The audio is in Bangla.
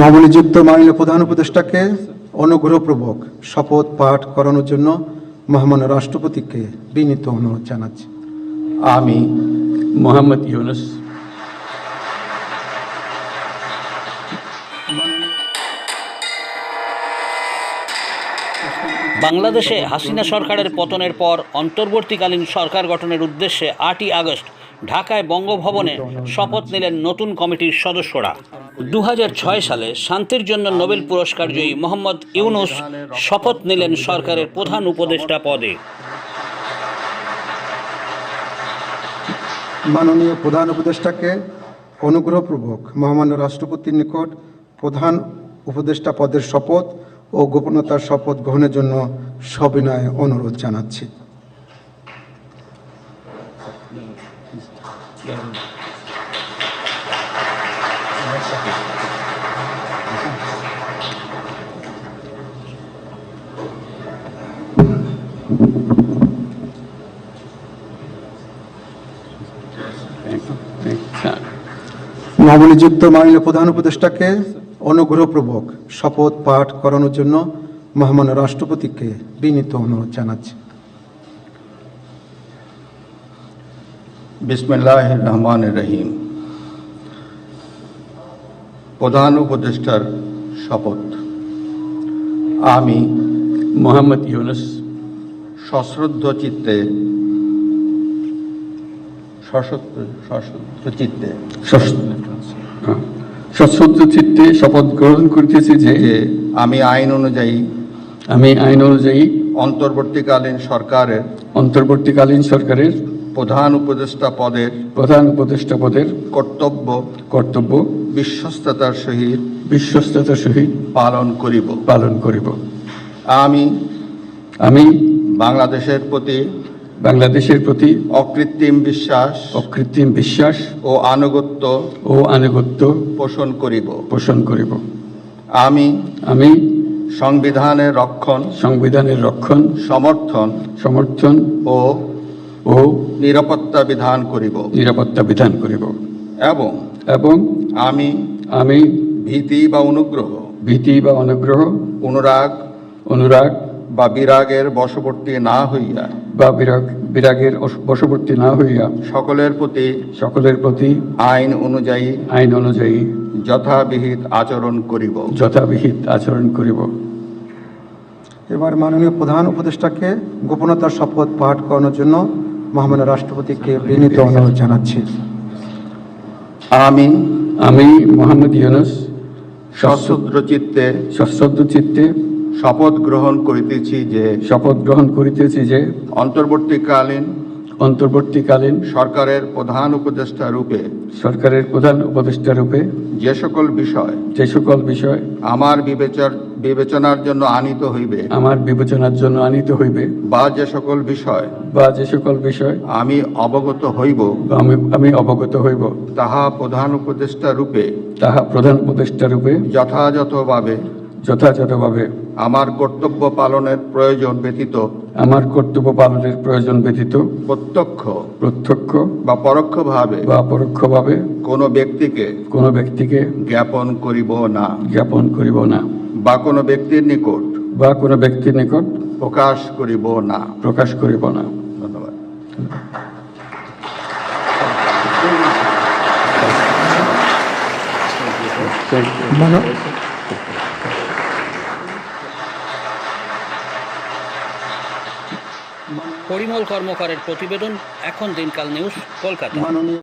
নবনিযুক্ত মাননীয় প্রধান উপদেষ্টাকে অনুগ্রহপূর্বক শপথ পাঠ করানোর জন্য মহামান্য রাষ্ট্রপতিকে বিনীত অনুরোধ জানাচ্ছি। আমি মোহাম্মদ ইউনুস। বাংলাদেশে হাসিনা সরকারের পতনের পর অন্তর্বর্তীকালীন সরকার গঠনের উদ্দেশ্যে আটই আগস্ট ঢাকায় বঙ্গভবনে শপথ নিলেন নতুন কমিটির সদস্যরা। দু হাজার ছয় সালে শান্তির জন্য নোবেল পুরস্কার জয়ী মোহাম্মদ ইউনুস শপথ নিলেন সরকারের প্রধান উপদেষ্টা পদে। মাননীয় প্রধান উপদেষ্টাকে অনুগ্রহপূর্বক মহামান্য রাষ্ট্রপতির নিকট প্রধান উপদেষ্টা পদের শপথ ও গোপনতার শপথ গ্রহণের জন্য সবিনয় অনুরোধ জানাচ্ছি। নবনিযুক্ত মাননীয় প্রধান উপদেষ্টাকে অনুগ্রহপূর্বক শপথ পাঠ করানোর জন্য মহামান্য রাষ্ট্রপতিকে বিনীত অনুরোধ জানাচ্ছি। বিসমিল্লাহ রহমান রহিম। প্রধান উপদেষ্টার শপথ। আমি মোহাম্মদ ইউনুস সশ্রদ্ধ চিত্তে সশ্রদ্ধ চিত্তে সশ্রদ্ধ চিত্তে শপথ গ্রহণ করিতেছি যে আমি আইন অনুযায়ী আমি আইন অনুযায়ী অন্তর্বর্তীকালীন সরকারের অন্তর্বর্তীকালীন সরকারের প্রধান উপদেষ্টা পদের প্রধান উপদেষ্টা পদের কর্তব্য কর্তব্য বিশ্বস্ততার সহিত বিশ্বস্ততার সহিত পালন করিব। পালন করিব। আমি আমি বাংলাদেশের প্রতি বাংলাদেশের প্রতি অকৃত্রিম বিশ্বাস অকৃত্রিম বিশ্বাস ও আনুগত্য ও আনুগত্য পোষণ করিব। পোষণ করিব। আমি আমি সংবিধানের রক্ষণ সংবিধানের রক্ষণ সমর্থন সমর্থন ও ও নিরাপত্তা বিধান করিব। নিরাপত্তা বিধান করিব। এবং এবং আমি আমি ভীতি বা অনুগ্রহ ভীতি বা অনুগ্রহ অনুরাগ অনুরাগ বা বিরাগের বশবর্তী না হইয়া বা বিরাগ বিরাগের বশবর্তী না হইয়া সকলের প্রতি সকলের প্রতি আইন অনুযায়ী আইন অনুযায়ী যথাবিহিত আচরণ করিব। যথাবিহিত আচরণ করিব। এবার মাননীয় প্রধান উপদেষ্টাকে গোপনতার শপথ পাঠ করানোর জন্য মহামান্য রাষ্ট্রপতিকে বিনীত অনুরোধ জানাচ্ছি। আমি আমি মোহাম্মদ ইউনুস সশ্রদ্র চিত্তে সশ্রদ্ধ চিত্তে শপথ গ্রহণ করিতেছি যে শপথ গ্রহণ করিতেছি যে অন্তর্বর্তীকালীন অন্তর্বর্তীকালীন সরকারের প্রধান উপদেষ্টা রূপে সরকারের প্রধান উপদেষ্টা রূপে যে সকল বিষয় যে সকল বিষয় আমার বিবেচর বিবেচনার জন্য আনিত হইবে। আমার বিবেচনার জন্য আনিত হইবে। বা যে সকল বিষয় বা যে সকল বিষয় আমি অবগত হইব আমি আমি অবগত হইব। তাহা প্রধান উপদেষ্টা রূপে তাহা প্রধান উপদেষ্টা রূপে যথাযথভাবে যথাযথভাবে আমার কর্তব্য পালনের প্রয়োজন ব্যতীত আমার কর্তব্য পালনের প্রয়োজন ব্যতীত প্রত্যক্ষ প্রত্যক্ষ বা পরোক্ষভাবে বা পরোক্ষভাবে কোনো ব্যক্তিকে কোনো ব্যক্তিকে জ্ঞাপন করিব না। জ্ঞাপন করিব না। বা কোনো ব্যক্তির নিকট বা কোনো ব্যক্তির নিকট প্রকাশ করিব না। প্রকাশ করিব না। ধন্যবাদ। পরিমল কর্মকারের প্রতিবেদন এখন দিনকাল নিউজ কলকাতা। মাননীয়